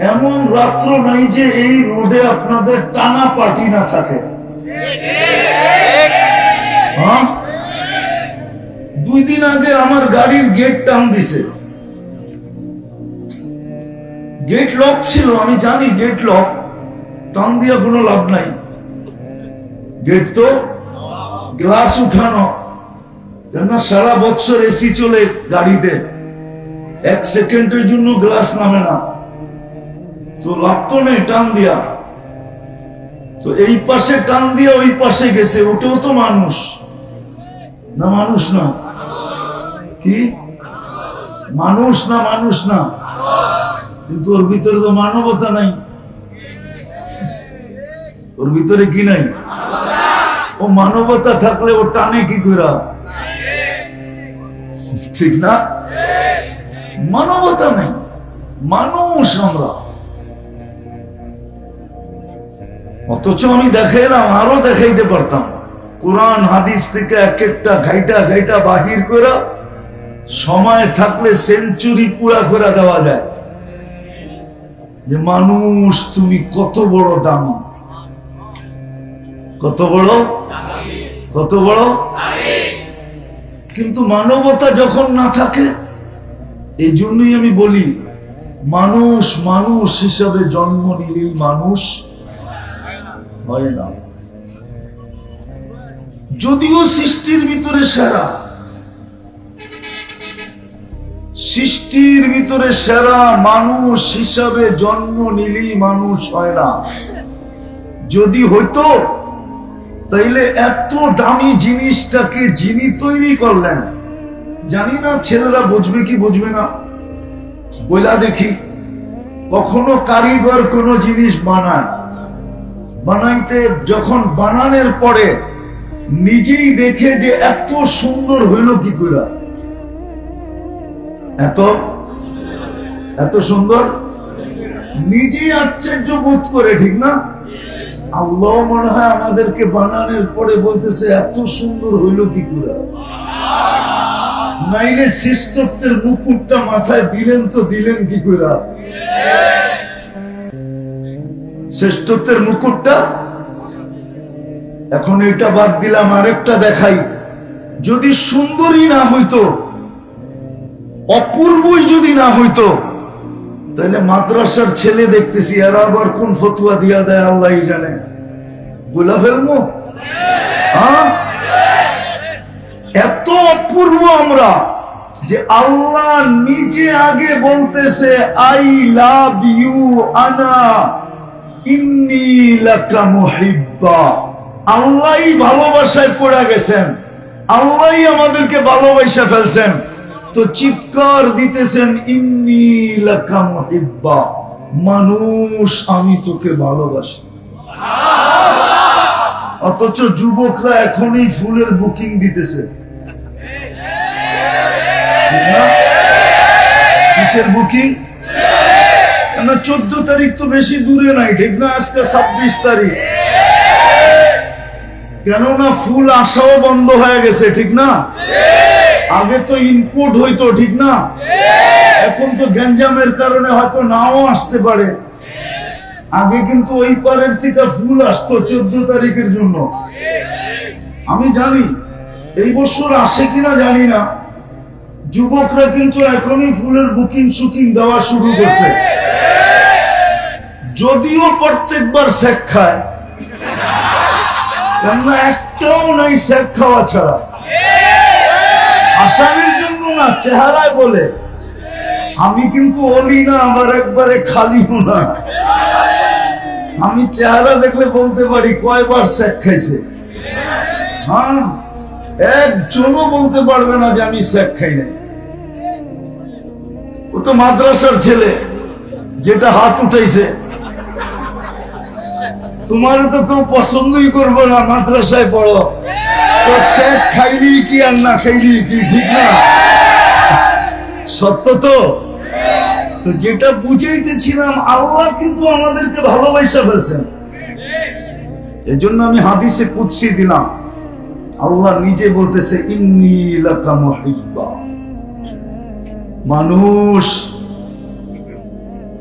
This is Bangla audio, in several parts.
এমন রাত্র নাই যে এই রোডে আপনাদের টানা পার্টি না থাকে। হ্যাঁ? দুই দিন আগে আমার গাড়ির গেট টান দিছে। গেট লক ছিল, আমি জানি গেট লক টান দিয়া কোনো লাভ নাই। গেট তো গ্লাস উঠানো। কেননা সারা বছর এসি চলে গাড়িতে। এক সেকেন্ডের জন্য গ্লাস নামে না। তো লাগতো নেই, টান দিয়া। তো এই পাশে টান দিয়া ওই পাশে গেছে, ওটাও তো মানুষ। না মানুষ না? কি? মানুষ না মানুষ না? কিন্তু ওর ভিতরে তো মানবতা নাই। ওর ভিতরে কি নাই? ও মানবতা থাকলে ও টানে কি করে ঠিক না? মানবতা নেই। মানুষ আমরা। অথচ আমি দেখাইলাম আরও দেখাইতে পারতাম। কোরআন, হাদিস থেকে এক একটা ঘাইটা ঘাইটা বাহির করে সময় থাকলে সেঞ্চুরি পুরা করে দেওয়া যায়। যে মানুষ, তুমি কত বড় দামি। কত বড়? কত বড়? কিন্তু মানবতা যখন না থাকে, এই জন্যই আমি বলি, মানুষ মানুষ হিসাবে জন্ম নিলেই মানুষ হয় না। যদিও সৃষ্টির ভিতরে সেরা, সৃষ্টির ভিতরে সেরা মানুষ হিসাবে জন্ম নিলেই মানুষ হয় না। যদি হইতো, তাইলে এত দামি জিনিসটাকে যিনি তৈরি করলেন, জানি না ছেলেরা বুঝবে কি বুঝবে না। বইলা দেখি, কখনো কারিগর কোনো জিনিস বানায় বানাইতে যখন বানানোর পরে নিজেই দেখে যে এত সুন্দর হইল কি করে এত? এত সুন্দর? নিজেই আশ্চর্য বোধ করে, ঠিক না? আল্লাহ মনে হয় আমাদেরকে বানানোর পরে বলতেছে, এত সুন্দর হইল কি করে নাইলে শ্রেষ্ঠত্বের মুকুটটা মাথায় দিলেন তো দিলেন কি করে শ্রেষ্ঠত্বের মুকুটটা? এখন এটা বাদ দিলাম, আরেকটা দেখাই। যদি সুন্দরী না হইতো, অপূর্বই যদি না হইতো, তাহলে মাদ্রাসার ছেলে দেখতেছি, এরা আবার কোন ফতুয়া দিয়া দেয় আল্লাহ জানে। বলা ফেলব? হ্যাঁ? এত অপূর্ব আমরা যে আল্লাহ নিজে আগে বলতেছে, আই লাভ ইউ, আনা। ইন্নি লাকা মুহিব্বা। আল্লাহই ভালোবাসায় পড়ে গেছেন। আল্লাহই আমাদেরকে ভালোবাসা ফেলছেন। তো চিৎকার দিতেছেন, ইন্নি লাকা মুহিব্বা। মানুষ, আমি তোকে ভালোবাসি। অথচ যুবকরা এখনই ফুলের বুকিং দিতেছে। কিসের বুকিং? কেন চোদ্দ তারিখ তো বেশি দূরে নাই, ঠিক না? আজকে ছাব্বিশ তারিখ। কেননা ফুল আসাও বন্ধ হয়ে গেছে, ঠিক না? আগে তো ইনপুট হইতো, ঠিক না? এখন তো গ্যাঞ্জামের কারণে হয়তো নাও আসতে পারে। আগে কিন্তু ওই পারের থেকে ফুল আসতো চোদ্দ তারিখের জন্য। আমি জানি, এই বছর আসে কিনা জানি না। যুবকরা কিন্তু এখনই ফুলের বুকিং, শুকিং দেওয়া শুরু করছে। যদিও প্রত্যেকবার শেখ খায় একটাও নাই শেখ খাওয়া ছাড়া। আসামের জন্য না, চেহারায় বলে। আমি কিন্তু অলি না, আমার একবারে খালিও না। আমি চেহারা দেখলে বলতে পারি, কয়বার শেখ খাইছে? হ্যাঁ একজনও বলতে পারবে না যে আমি শেখ খাই নাই। ও তো মাদ্রাসার ছেলে, যেটা হাত উঠাইছে। তোমার তো কেউ পছন্দই করব না, মাদ্রাসায় পড়ো। তো শেখ খাইলি কি আর না খাইলি কি, ঠিক না? সত্য তো? যেটা বুঝাইতেছিলাম, আল্লাহ কিন্তু আমাদেরকে ভালোবাসা ফেলছেন এজন্য আমি হাদিসে কুৎসি দিলাম। আল্লাহ নিজে বলতেছে, ইন্নি লাকা মুহিব্বা। মানুষ।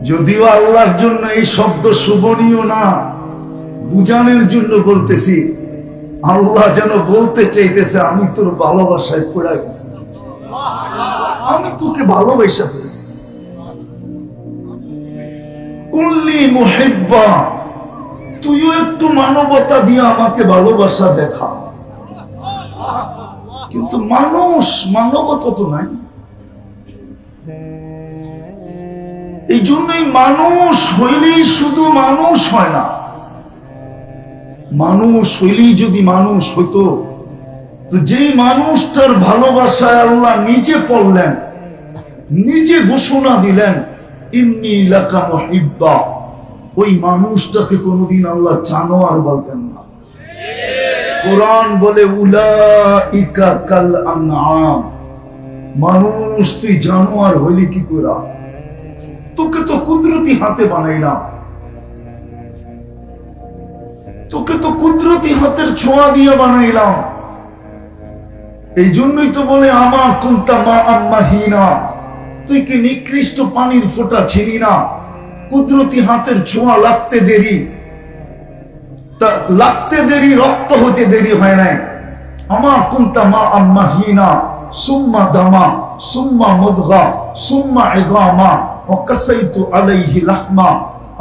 যদিও আল্লাহর জন্য এই শব্দ শুভনীয় না বুঝানোর জন্য বলতেছি, আল্লাহ যেন বলতে চাইতেছে, আমি তোর ভালোবাসায় পড়া গেছি। আমি তোকে ভালোবাসা ফেলেছি কুল্লি মুহিব্বা, তুইও একটু মানবতা দিয়ে আমাকে ভালোবাসা দেখা। কিন্তু মানুষ মানবতা তো নাই। এই জন্যই মানুষ হইলেই শুধু মানুষ হয় না। মানুষ হইলেই যদি মানুষ হইতো, তো যেই মানুষটার ভালোবাসায় আল্লাহ নিজে পড়লেন, নিজে ঘোষণা দিলেন, ইন্নি লাকা মুহিব্বা ওই মানুষটাকে কোনোদিন আল্লাহ জানোয়ার বলতেন না। কোরআন বলে, উলাইকা কাল আনআম মানুষ, তুই জানোয়ার হইলি কি করে তোকে তো কুদরতি হাতে বানাইলাম। তোকে তো কুদরতি হাতের ছোঁয়া দিয়ে বানাইলাম। এই জন্যই তো বলে, আমা কুন্তা মা আম্মা হিনা তুই কি নিকৃষ্ট পানির ফোঁটা ছিলি না? কুদরতি হাতের ছোঁয়া লাগতে দেরি। তা লাগতে দেরি, রক্ত হতে দেরি হয় নাই। আমা কুন্তা মা আম্মা হিনা সুম্মা দামা, সুম্মা মুদগা, সুম্মা ইজামা ওয়াকাসাইতু আলাইহি লাহমা।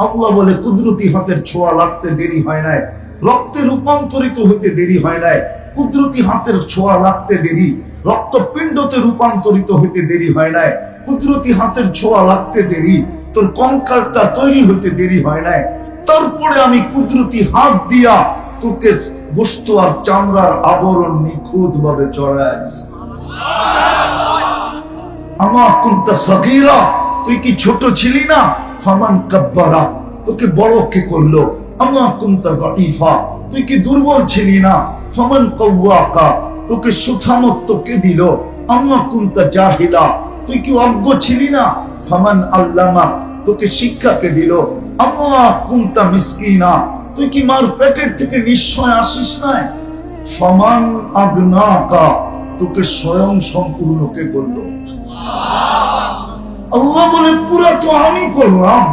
আল্লাহ বলে, কুদরতি হাতের ছোঁয়া লাগতে দেরি হয় নাই, রক্তে রূপান্তরিত হতে দেরি হয় নাই, কুদরতি হাতের ছোঁয়া লাগতে দেরি, রক্তপিণ্ডতে রূপান্তরিত হতে দেরি হয় নাই, কুদরতি হাতের ছোঁয়া লাগতে দেরি, তোর কঙ্কালটা তৈরি হতে দেরি হয় নাই। তারপরে আমি কুদরতি হাত দিয়া তোকে বস্তু আর চামড়ার আবরণ নিখুঁত ভাবে চড়ায় আমার কুন্তা সগীরা, তুই কি ছোট ছিলি না? ফামান কাব্বারা, তোকে বড় কে করল? আমার কুন্তা গাইফা তুই কি দুর্বল ছিলি না? ফামান কৌয়াকা তোকে সুথামত্ব কে দিল? আমার কুন্তা জাহিলা, তুই কি অজ্ঞ ছিলি না? ফামান আল্লামা, তোকে শিক্ষা কে দিল? আম্মা কুন্তা মিসকিনা, তুই কি মার পেটের থেকে নিশ্চয় আসিস নাই? সমান আগ্নাকা তোকে স্বয়ং সম্পূর্ণ কে করল আল্লাহ বলে, পুরা তো আমি করলাম।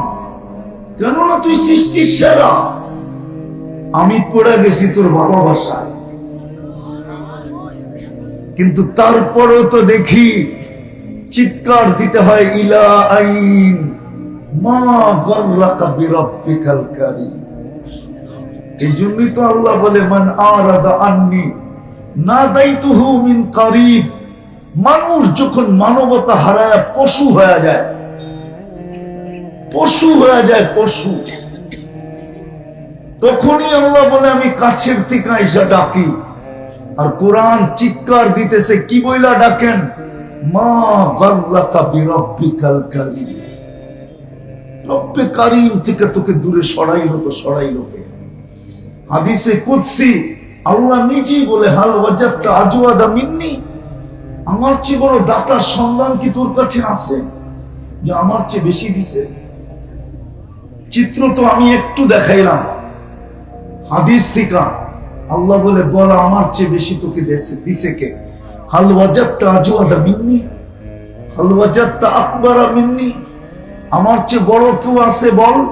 কেননা তুই সৃষ্টির সেরা। আমি পড়ে গেছি তোর ভালোবাসায় কিন্তু তারপরেও তো দেখি, চিৎকার দিতে হয়, ইলা আইন, মা গর্রাকা বিরব্বিকাল এই জন্যই তো আল্লাহ বলে, মান আরাদা আন্নি মিন মানুষ যখন মানবতা হারায়, পশু হয়ে যায়। পশু হয়ে যায়, পশু। তখনই আল্লাহ বলে, আমি কাছের থেকে আইসা ডাকি। আর কোরআন চিৎকার দিতেছে, কি বইলা ডাকেন? মা থেকে তোকে দূরে সরাইলো তো সরাইলো কে হাদিসে কুদসি আল্লাহ নিজেই বলে, হাল ওয়াজাত্তা আজওয়াদা মিন্নি। আমার চেয়ে বড় দাতার সন্ধান কি তোর কাছে আছে? যে আমার চেয়ে বেশি দিছে। চিত্র তো আমি একটু দেখাইলাম। হাদিস থেকে। আল্লাহ বলে, বল, আমার চেয়ে বেশি তোকে দিছে কে? হালওয়াজাত্তা আজওয়াদা মিন্নি। হালওয়াজাত্তা আকবরা মিন্নি। আমার চেয়ে বড় কেউ আছে বল?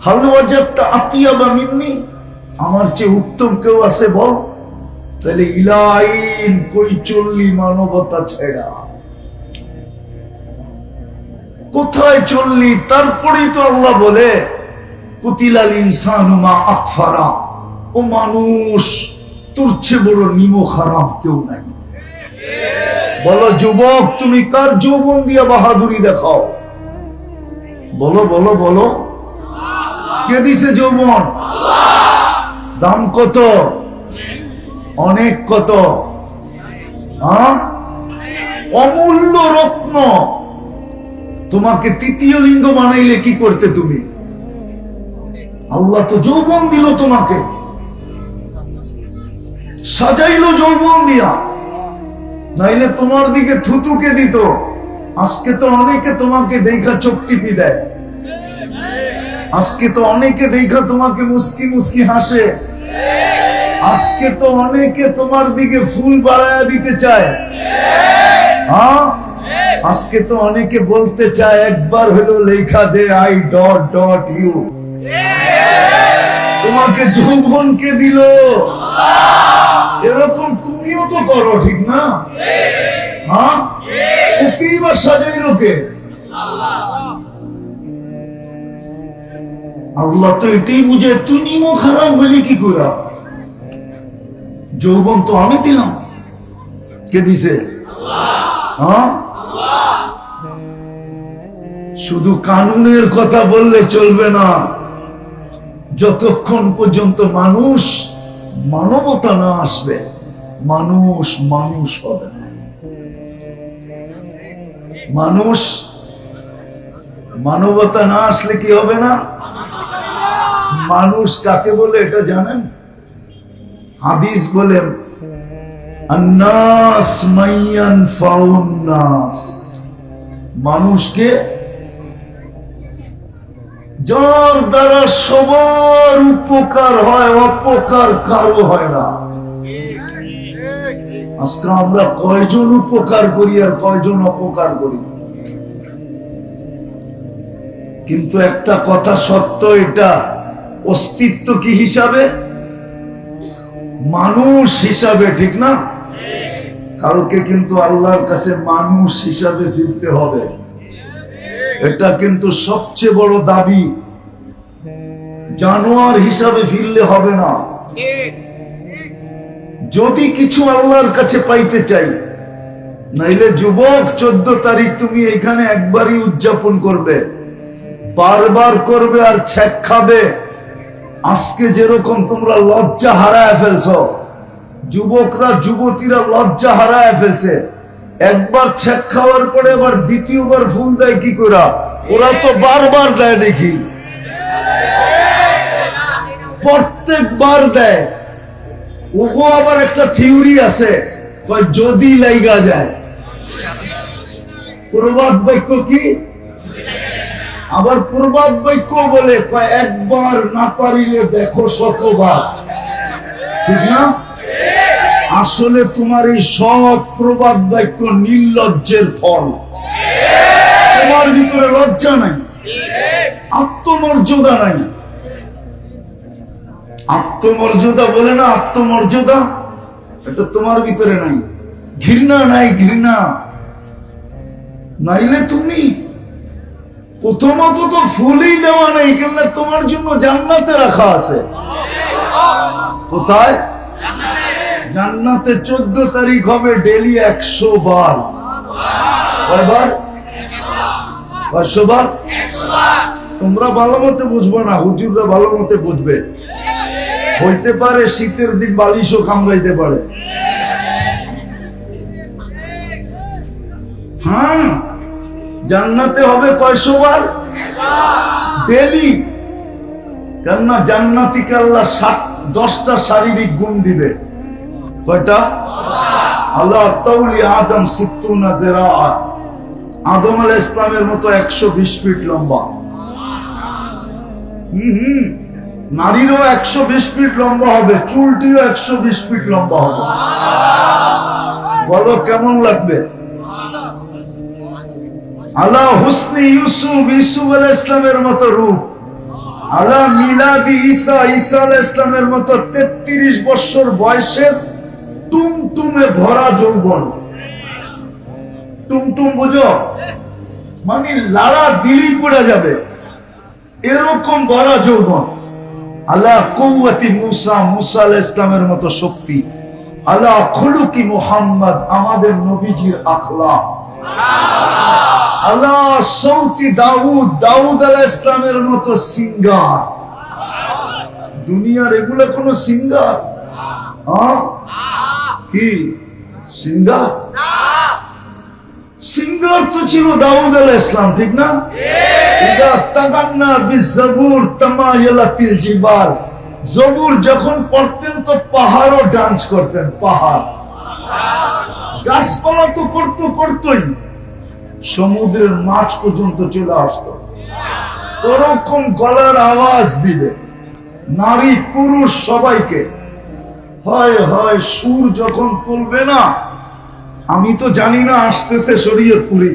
হালওয়াজাত্তা আতিয়াবা মিন্নি। আমার চেয়ে উত্তম কেউ আছে বল? তাহলে ইলাইন কই চললি মানবতা ছেড়া। কোথায় চললি? তারপরেই তো আল্লাহ বলে, কুতিলাল ইনসানু মা আকফারা। ও মানুষ, তোর চেয়ে বড় নিমো খারাপ কেউ নাই। বলো, যুবক, তুমি কার যৌবন দিয়া বাহাদুরি দেখাও? বলো বলো বলো। কে দিছে যৌবন? দাম কত? অনেক কত? হ্যাঁ? অমূল্য রত্ন। তোমাকে তৃতীয় লিঙ্গ বানাইলে কি করতে তুমি? আল্লাহ তো যৌবন দিল তোমাকে। সাজাইলো যৌবন দিয়া। নাইলে তোমার দিকে থুতুকে দিত। আজকে তো অনেকে তোমাকে দেখা চোখ টিপি দেয়। আজকে তো অনেকে দেখা তোমাকে মুস্কি মুস্কি হাসে। আজকে তো অনেকে তোমার দিকে ফুল বাড়ায়া দিতে চায়। হ্যাঁ? আজকে তো অনেকে বলতে চায়, একবার হলো লেখা দে আই ডট ডট ইউ। তোমাকে যৌবনকে দিল। এরকম তুমিও তো করো, ঠিক না? হ্যাঁ? সাজাই লোকে আল্লাহ তো এটাই বুঝে তুই নিমো খারাপ হলি কি করে যৌবন তো আমি দিলাম। কে দিছে? হ্যাঁ? শুধু কানুনের কথা বললে চলবে না। যতক্ষণ পর্যন্ত মানুষ মানবতা না আসবে, মানুষ মানুষ হবে না। মানুষ মানবতা না আসলে কি হবে না? মানুষ কাকে বলে এটা জানেন? হাদিস ফাউন্নাস মানুষকে যার দ্বারা সবার উপকার হয়, অপকার কারও হয় না। আজকে আমরা কয়জন উপকার করি আর কয়জন অপকার করি? কিন্তু একটা কথা সত্য এটা অস্তিত্ব কি হিসাবে? মানুষ হিসাবে, ঠিক না? কারোকে কিন্তু আল্লাহর কাছে মানুষ হিসাবে ফিরতে হবে। এটা কিন্তু সবচেয়ে বড় দাবি। জানোয়ার হিসাবে ফিরলে হবে না। যদি কিছু আল্লাহর কাছে পাইতে চাই, নাইলে যুবক, চোদ্দ তারিখ তুমি এখানে একবারই উদযাপন করবে। বারবার করবে আর ছ্যাক খাবে। আজকে যেরকম তোমরা লজ্জা হারায় ফেলছ, যুবকরা, যুবতীরা লজ্জা হারায় ফেলছে। একবার ছ্যাক খাওয়ার পরে আবার দ্বিতীয়বার ফুল দেয় কি করা ওরা তো বারবার দেয় দেখি। প্রত্যেকবার দেয়। ওগো আবার একটা থিওরি আছে যদি লাইগা যায়। প্রবাদ বাক্য কি? আবার প্রবাদ বাক্য বলে একবার না পারিলে দেখো শতবার। ঠিক না? আসলে তোমার এই সৎ প্রবাদ বাক্য নির্লজ্জের ফল। তোমার ভিতরে লজ্জা নাই, আত্মমর্যাদা নাই। আত্মমর্যাদা বলে না আত্মমর্যাদা, এটা তোমার ভিতরে নাই। ঘৃণা নাই, ঘৃণা। নাইলে তুমি প্রথমত তো ফুলই দেওয়া নেই, কেননা তোমার জন্য জান্নাতে রাখা আছে। কোথায়? জান্নাতে চোদ্দ তারিখ হবে ডেলি একশো বার। কয়বার? বার? তোমরা ভালো মতে বুঝব না, হুজুররা ভালো মতে বুঝবে। হইতে পারে শীতের দিন বালিশও কামড়াইতে পারে। হ্যাঁ। জান্নাতে হবে কয়শো বার? ডেলি। কেননা জান্নাতিকে আল্লাহ সাত, দশটা শারীরিক গুণ দিবে। কয়টা? আল্লাহ আদম সিত্তুনা জেরা আদম আল ইসলামের মতো একশো বিশ ফিট লম্বা। হুম হুম। নারীরও একশো বিশ ফিট লম্বা হবে, চুলটিও একশো বিশ ফিট লম্বা হবে। বলো কেমন লাগবে? আল্লাহ হুসনি ইউসুফ ইসুফ আল ইসলামের মতো রূপ। আল্লাহ মিলাদি ঈসা ঈসা আল ইসলামের মতো তেত্রিশ বছর বয়সের টুমটুমে ভরা যৌবন। টুমটুম বুঝো? মানে লাড়া দিলেই পড়ে যাবে। এরকম ভরা যৌবন। আল্লাহ কৌয়াতি মুসা মুসা আল ইসলামের মতো শক্তি। আল্লাহ খুলুকি মোহাম্মদ, আমাদের নবীজির আখলা সৌতি দাউদ দাউদ ইসলামের মতো সিঙ্গার। দুনিয়ার এগুলো কোন সিঙ্গার? হ্যাঁ? কি? সিঙ্গার? সিঙ্গার তো ছিল দাউদ আলাহ ইসলাম ঠিক না? জিবাল। জবুর যখন পড়তেন তো পাহাড়ও ডান্স করতেন, পাহাড়। গাছপালা তো করতো করতোই সমুদ্রের মাছ পর্যন্ত চলে আসতো ওরকম গলার আওয়াজ দিবে। নারী, পুরুষ সবাইকে। হয় হয়, সুর যখন তুলবে না, আমি তো জানি না আসতেছে শরীয়তপুরি।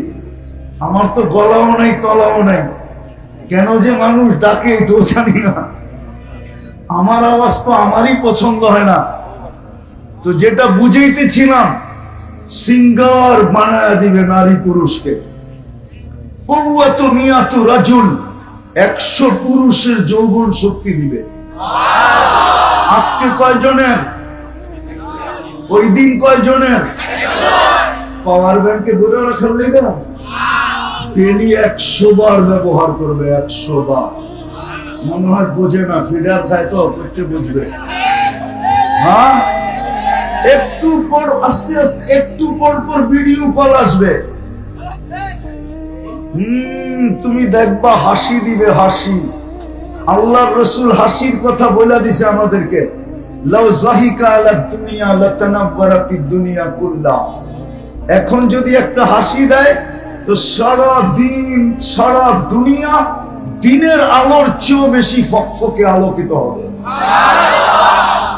আমার তো গলাও নাই, তলাও নাই। কেন যে মানুষ ডাকে এটাও জানি না। আমার আওয়াজ তো আমারই পছন্দ হয় না। তো যেটা বুঝাইতেছিলাম সিঙ্গার বানায় দিবে নারী পুরুষকে। রাজুল একশো পুরুষের যৌবন শক্তি দিবে। আজকে কয়জনের? ওই দিন কয়জনের? পাওয়ার ব্যাংকে ধরে রাখার লেগা। একশো বার ব্যবহার করবে, একশো বার। মনে হয় বোঝে না, ফিডার খায় তো বুঝবে। হ্যাঁ? একটু পর, আস্তে আস্তে, একটু পর পর ভিডিও কল আসবে। হম, তুমি দেখবা হাসি দিবে, হাসি। আল্লাহ রসুল হাসির কথা বলে দিছে আমাদেরকে। এখন যদি একটা হাসি দেয়, তো সারা দিন, সারা দুনিয়া দিনের আলোর চেয়েও বেশি ফকফকে আলোকিত হবে।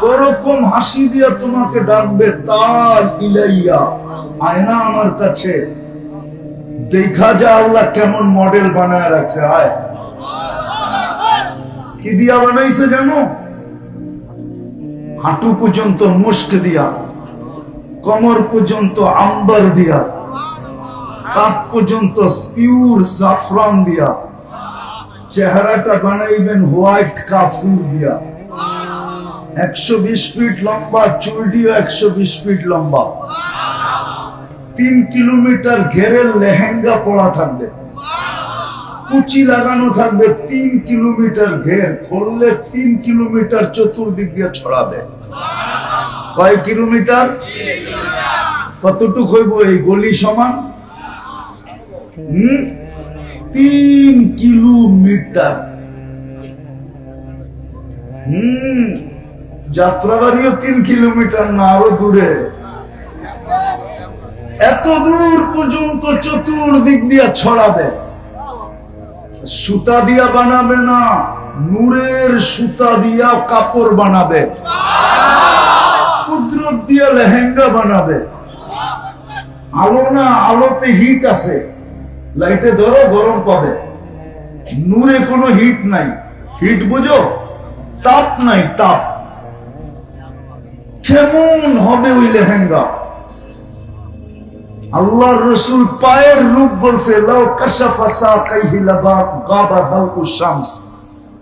ওরকম হাসি দিয়া তোমাকে ডাকবে, তাই ইলাইয়া। আয়না আমার কাছে। দেখা যা আল্লাহ কেমন মডেল বানায় রাখছে, আয়। কি দিয়া বানাইছে জানো? হাঁটু পর্যন্ত মুস্ক দিয়া, কমর পর্যন্ত আম্বার দিয়া কাপ পর্যন্ত পিউর জাফরান দিয়া, চেহারাটা বানাইবেন হোয়াইট কাফুর দিয়া। একশো বিশ ফিট লম্বা, চুলটিও একশো বিশ ফিট লম্বা। তিন কিলোমিটার ঘেরের লেহেঙ্গা পড়া থাকবে। কুচি লাগানো থাকবে, তিন কিলোমিটার ঘের খুললে তিন কিলোমিটার চতুর্দিক দিয়ে ছড়াবে। কয় কিলোমিটার? কতটুক হইব এই গলি সমান? তিন কিলোমিটার। হম? যাত্রাবাড়িও তিন কিলোমিটার না, আরও দূরে। এত দূর পর্যন্ত চতুর্দিক দিয়ে ছড়াবে। সুতা দিয়া বানাবে না, নূরের সুতা দিয়া কাপড় বানাবে। কুদরত দিয়া লেহেঙ্গা বানাবে। আলো না, আলোতে হিট আছে। লাইটে ধরো, গরম পাবে। নূরে কোনো হিট নাই। হিট বুঝো? তাপ নাই, তাপ। কেমন হবে ওই লেহেঙ্গা? আল্লাহর রসুল পায়ের রূপ বলছে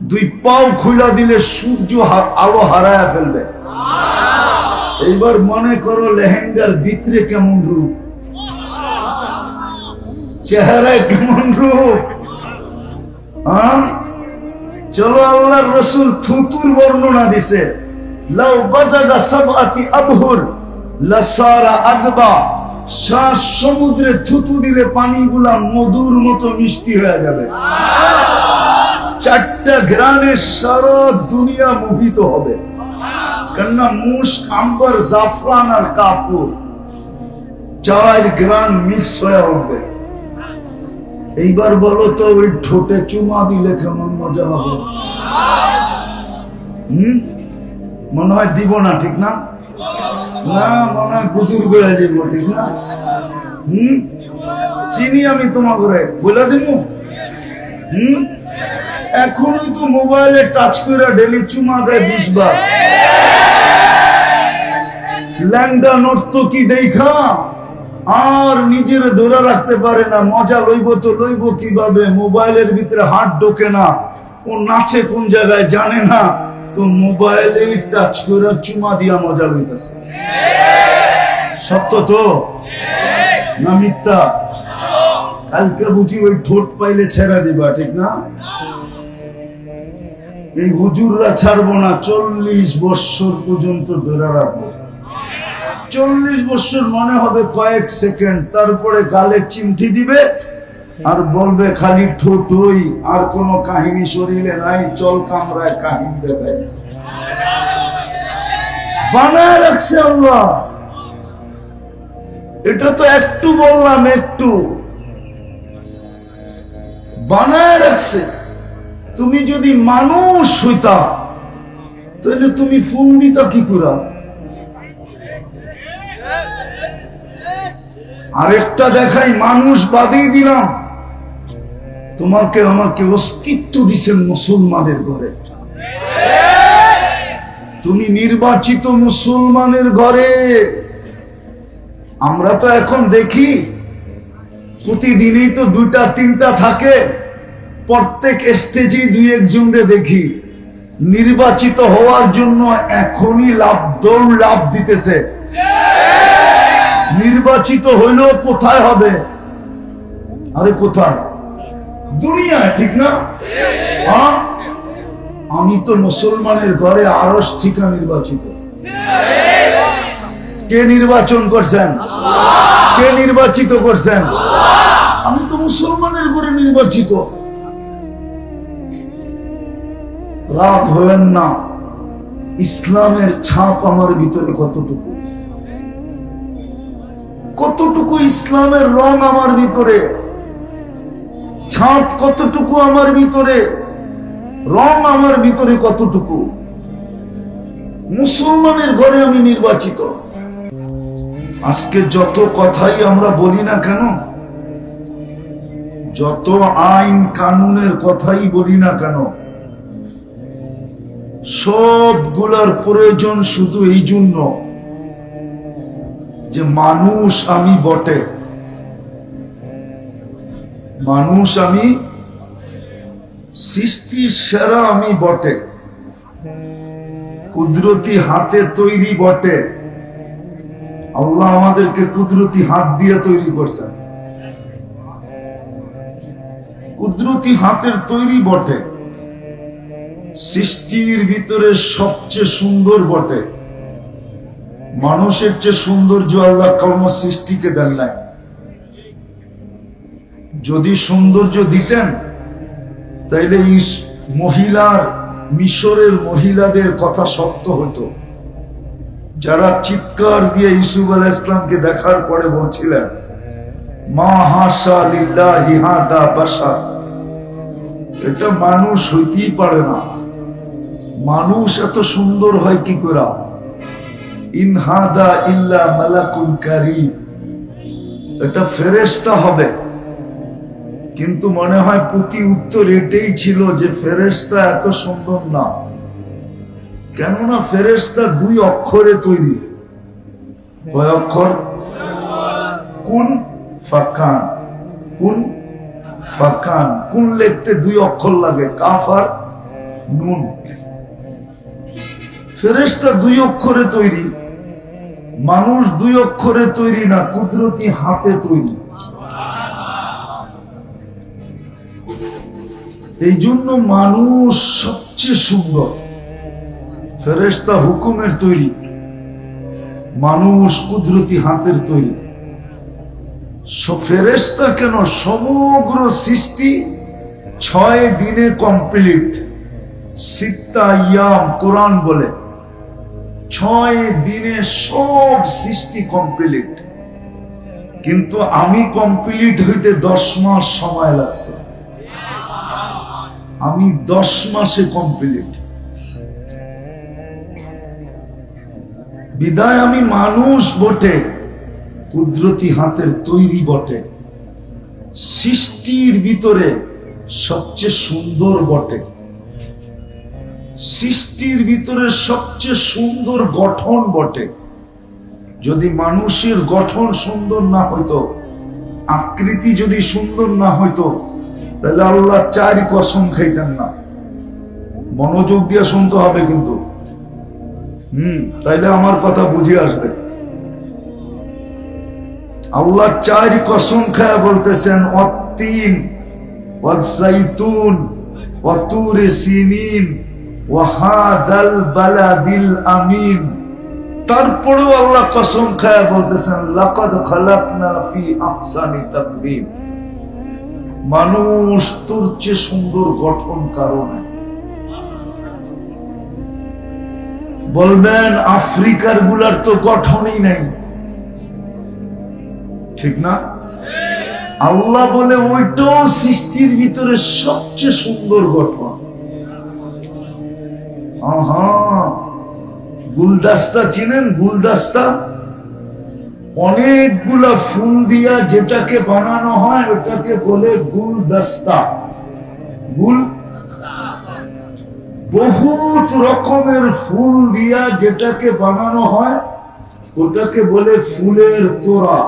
দুই পাও খুলা দিলে সূর্য আলো হারায় ফেলবে। এইবার মনে করো লেহেঙ্গার ভিতরে কেমন রূপ? চেহারায় কেমন রূপ? চলো আল্লাহর রসুল থুতুর বর্ণনা দিছে। লাউ বাজাগা সাবআতি আবহুর, লাসারা আদবা। শ্বাস সমুদ্রে থুতু দিলে পানিগুলা মধুর মতো মিষ্টি হয়ে যাবে। চারটা গ্রানের সারা দুনিয়া মোহিত হবে। কেননা মুস্ক আম্বার, জাফরান আর কাপুর চার গ্রান মিক্স হয়ে উঠবে। এইবার বলো তো, ওই ঠোঁটে চুমা দিলে কেমন মজা হবে? হুম? মনে হয় দিব না, ঠিক না? মনে হয় হয়ে যাব ঠিক না? হুম? চিনি আমি করে বলে দিব এখনই তো মোবাইলে টাচ করে ডেলি চুমা দেয় বিশ বার। ল্যাংডা কি দেখা? আর নিজের ধরে রাখতে পারে না, মজা লইব তো লইব কীভাবে? মোবাইলের ভিতরে হাত ঢোকে না, ও নাচে কোন জায়গায় জানে না। তো মোবাইলে টাচ করে চুমা দিয়া মজা লইতেছে। সত্য তো? না মিথ্যা? কালকে বুঝি ওই ঠোঁট পাইলে ছেড়া দিবা, ঠিক না? এই হুজুররা ছাড়বো না, চল্লিশ বৎসর পর্যন্ত ধরে রাখব। চল্লিশ বৎসর মনে হবে কয়েক সেকেন্ড, তারপরে গালে চিমটি দিবে আর বলবে খালি ঠোঁটই, আর কোন কাহিনী শরীরে নাই, চল কামরায় কাহিনী দেখায় বানায় রাখছে আল্লাহ। এটা তো একটু বললাম, একটু। বানায় রাখছে। তুমি যদি মানুষ হইতা, তাহলে তুমি ফুল দিতা কি করা আরেকটা দেখাই, মানুষ বাদেই দিলাম। তোমাকে আমাকে অস্তিত্ব দিছেন মুসলমানের ঘরে। তুমি নির্বাচিত মুসলমানের ঘরে। আমরা তো এখন দেখি, প্রতিদিনই তো দুইটা, তিনটা থাকে। প্রত্যেক স্টেজেই দুই একজনকে দেখি। নির্বাচিত হওয়ার জন্য এখনই লাভ দৌড় লাভ দিতেছে। নির্বাচিত হইলেও কোথায় হবে? আরে কোথায়? দুনিয়ায় ঠিক না? আমি তো মুসলমানের ঘরে আরস ঠিকা নির্বাচিত। কে নির্বাচন করছেন? কে নির্বাচিত করছেন? আমি তো মুসলমানের ঘরে নির্বাচিত। রাগ হবেন না। ইসলামের ছাপ আমার ভিতরে কতটুকু? কতটুকু ইসলামের রং আমার ভিতরে? ছাপ কতটুকু আমার ভিতরে? রং আমার ভিতরে কতটুকু? মুসলমানের ঘরে আমি নির্বাচিত। আজকে যত কথাই আমরা বলি না কেন, যত আইন কানুনের কথাই বলি না কেন, সবগুলার প্রয়োজন শুধু এই জন্য যে মানুষ আমি বটে। মানুষ আমি, সৃষ্টির সেরা আমি বটে। কুদরতি হাতে তৈরি বটে। আল্লাহ আমাদেরকে কুদরতি হাত দিয়ে তৈরি করছেন। কুদরতি হাতের তৈরি বটে। সৃষ্টির ভিতরে সবচেয়ে সুন্দর বটে। মানুষের চেয়ে সৌন্দর্য আল্লাহ কর্ম সৃষ্টিকে দেন নাই। যদি সৌন্দর্য দিতেন, তাইলে মহিলার, মিশরের মহিলাদের কথা সত্য হতো। যারা চিৎকার দিয়ে ইসুফ আল ইসলামকে দেখার পরে বলছিলেন, মা হাসা লিল্লাহি বাসা এটা মানুষ হইতেই পারে না। মানুষ এত সুন্দর হয় কি করে? ইনহাদা ইল্লা কারীম। এটা ফেরেশতা হবে। কিন্তু মনে হয় প্রতি উত্তর এটাই ছিল যে ফেরেশতা এত সুন্দর না। কেননা ফেরেশতা দুই অক্ষরে তৈরি। কয় অক্ষর? কোন ফাকান। কোন ফাকান। কোন লিখতে দুই অক্ষর লাগে, কাফ আর নুন। ফেরেশতা দুই অক্ষরে তৈরি। মানুষ দুই অক্ষরে তৈরি না, কুদরতি হাতে তৈরি। এই জন্য মানুষ সবচেয়ে সুন্দর। ফেরেশতা হুকুমের তৈরি। মানুষ কুদরতি হাতের তৈরি। ফেরেশতা কেন সমগ্র সৃষ্টি ছয় দিনে কমপ্লিট? সিত্তা ইয়াম, কোরআন বলে। ছয় দিনে সব সৃষ্টি কমপ্লিট। কিন্তু আমি কমপ্লিট হইতে দশ মাস সময় লাগছে। আমি দশ মাসে কমপ্লিট বিদায় আমি মানুষ বটে, কুদরতি হাতের তৈরি বটে। সৃষ্টির ভিতরে সবচেয়ে সুন্দর বটে। সৃষ্টির ভিতরে সবচেয়ে সুন্দর গঠন বটে। যদি মানুষের গঠন সুন্দর না হইতো, আকৃতি যদি সুন্দর না হইতো তাহলে আল্লাহ চার কসম খাইতেন না। মনোযোগ দিয়ে শুনতে হবে কিন্তু। হুম, তাইলে আমার কথা বুঝে আসবে। আল্লাহ চার কসম খায় বলতেছেন, অত্তিন ওয়াজাইতুন ওয়াতুরে সিনিন তারপরেও আল্লাহ কসম খায় বলতেছেন, লাকাদ খালাকনা ফি আহসানি তাকবীর। মানুষ তোর চেয়ে সুন্দর গঠন কারণে বলবেন, আফ্রিকারগুলার তো গঠনই নাই। ঠিক না? আল্লাহ বলে ওইটাও সৃষ্টির ভিতরে সবচেয়ে সুন্দর গঠন। গুলদাস্তা চিনেন? গুলদাস্তা? অনেকগুলা ফুল দিয়া যেটাকে বানানো হয়, ওটাকে বলে গুলদস্তা। গুল? বহুত রকমের ফুল দিয়া যেটাকে বানানো হয়, ওটাকে বলে ফুলের তোড়া।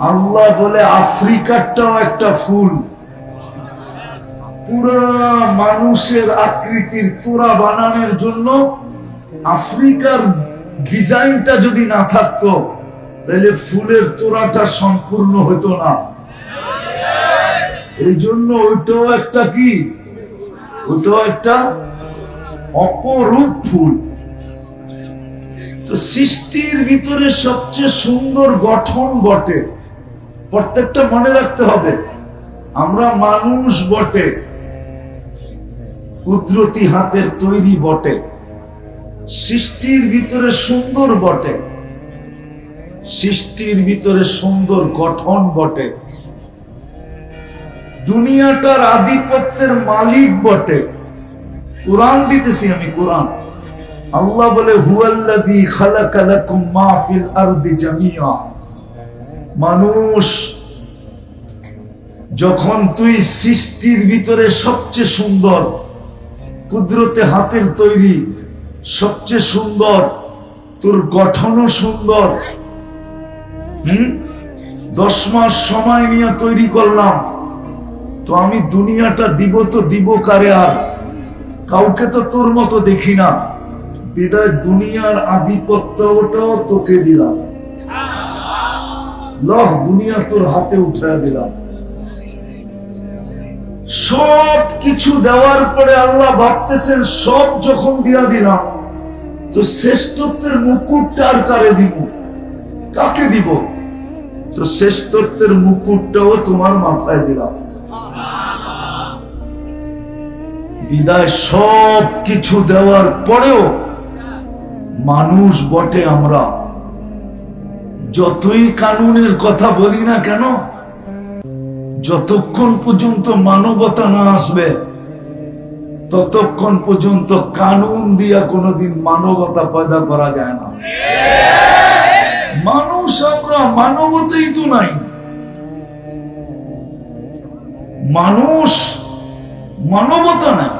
আল্লাহ বলে, আফ্রিকারটাও একটা ফুল। পুরা মানুষের আকৃতির তোড়া বানানোর জন্য আফ্রিকার ডিজাইনটা যদি না থাকতো, তাহলে ফুলের তোড়াটা সম্পূর্ণ হতো না। এই জন্য ওইটাও একটা কি? ওইটাও একটা অপরূপ ফুল। তো সৃষ্টির ভিতরে সবচেয়ে সুন্দর গঠন বটে। প্রত্যেকটা মনে রাখতে হবে, আমরা মানুষ বটে। কুদরতি হাতের তৈরি বটে। সৃষ্টির ভিতরে সুন্দর বটে। সৃষ্টির ভিতরে সুন্দর গঠন বটে। দুনিয়াটার আধিপত্যের মালিক বটে। কোরআন দিতেছি আমি, কোরআন। আল্লাহ বলে মানুষ, যখন তুই সৃষ্টির ভিতরে সবচেয়ে সুন্দর, কুদরতে হাতের তৈরি সবচেয়ে সুন্দর, তোর গঠনও সুন্দর। হুম? দশ মাস সময় নিয়ে তৈরি করলাম। তো আমি দুনিয়াটা দিব তো দিব কারে আর? কাউকে তো তোর মতো দেখি না। বিদায় দুনিয়ার আধিপত্য ওটাও তোকে দিলাম। লহ, দুনিয়া তোর হাতে উঠায় দিলাম। সব কিছু দেওয়ার পরে আল্লাহ ভাবতেছেন, সব যখন দিয়া দিলাম তো শ্রেষ্ঠত্বের মুকুটটা আর কারে দিব? কাকে দিব? তো শ্রেষ্ঠত্বের মুকুটটাও তোমার মাথায় দিলাম। বিদায় সব কিছু দেওয়ার পরেও মানুষ বটে আমরা। যতই কানুনের কথা বলি না কেন, যতক্ষণ পর্যন্ত মানবতা না আসবে ততক্ষণ পর্যন্ত কানুন দিয়া কোনোদিন মানবতা পয়দা করা যায় না। মানুষ আমরা মানবতাই তো নাই। মানুষ মানবতা নাই।